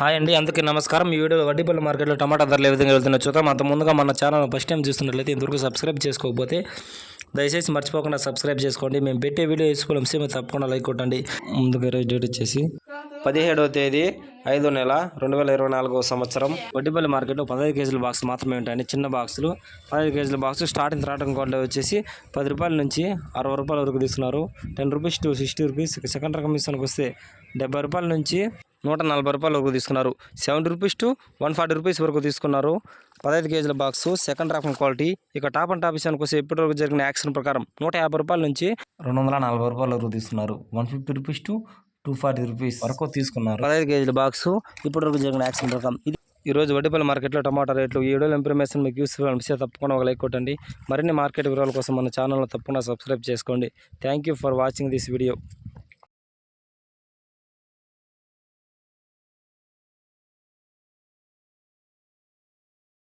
Hi అండి అందుకే నమస్కారం. ఈ వీడియో వడ్డీపల్లి మార్కెట్లో టమాటా ధరలు ఏ విధంగా వెళ్తున్నా చూద్దాం. అంత ముందుగా మన ఛానల్ ఫస్ట్ టైం చూస్తున్నట్లయితే ఇంతవరకు సబ్స్క్రైబ్ చేసుకోకపోతే దయచేసి మర్చిపోకుండా సబ్స్క్రైబ్ చేసుకోండి. మేము పెట్టే వీడియో వేసుకోవడం మీరు తప్పకుండా లైక్ కొట్టండి. ముందుగా ఈరోజు డేట్ వచ్చేసి పదిహేడవ తేదీ ఐదో నెల రెండు వేల ఇరవై నాలుగో సంవత్సరం. వడ్డీపల్లి మార్కెట్లో పదహైదు కేజీల బాక్స్ మాత్రమే ఉంటాయండి. చిన్న బాక్సులు పదహైదు కేజీల బాక్స్ స్టార్టింగ్ రావడం క్వాలిటీ వచ్చేసి పది రూపాయల నుంచి అరవై రూపాయల వరకు తీసుకున్నారు. Ten rupees to sixty rupees. Second రకం విషయానికి వస్తే డెబ్బై రూపాయల నుంచి నూట నలభై రూపాయల వరకు తీసుకున్నారు. Seventy rupees to one forty rupees వరకు తీసుకున్నారు. పదహైదు కేజీల బాక్స్ సెకండ్ రకం క్వాలిటీ. ఇక టాప్ అండ్ టాప్ విషయానికి వస్తే ఇప్పటివరకు జరిగిన యాక్షన్ ప్రకారం నూట యాభై రూపాయల నుంచి రెండు వందల నలభై రూపాయల వరకు తీసుకున్నారు. One fifty rupees to two forty rupees వరకు తీసుకున్నారు. పదహైదు కేజీల బాక్స్ ఇప్పటివరకు జరిగిన యాక్షన్ ప్రకారం. ఇది ఈ రోజు వడ్డీపల్లి మార్కెట్లో టమాటా రేట్లు. ఈ వీడియోలో ఇన్ఫర్మేషన్ మీకు యూస్ఫుల్ అనిపిస్తే తప్పకుండా ఒక లైక్ కొట్టండి. మరిన్ని మార్కెట్ వివరాల కోసం మన ఛానల్ని తప్పకుండా సబ్స్క్రైబ్ చేసుకోండి. Thank you for watching this video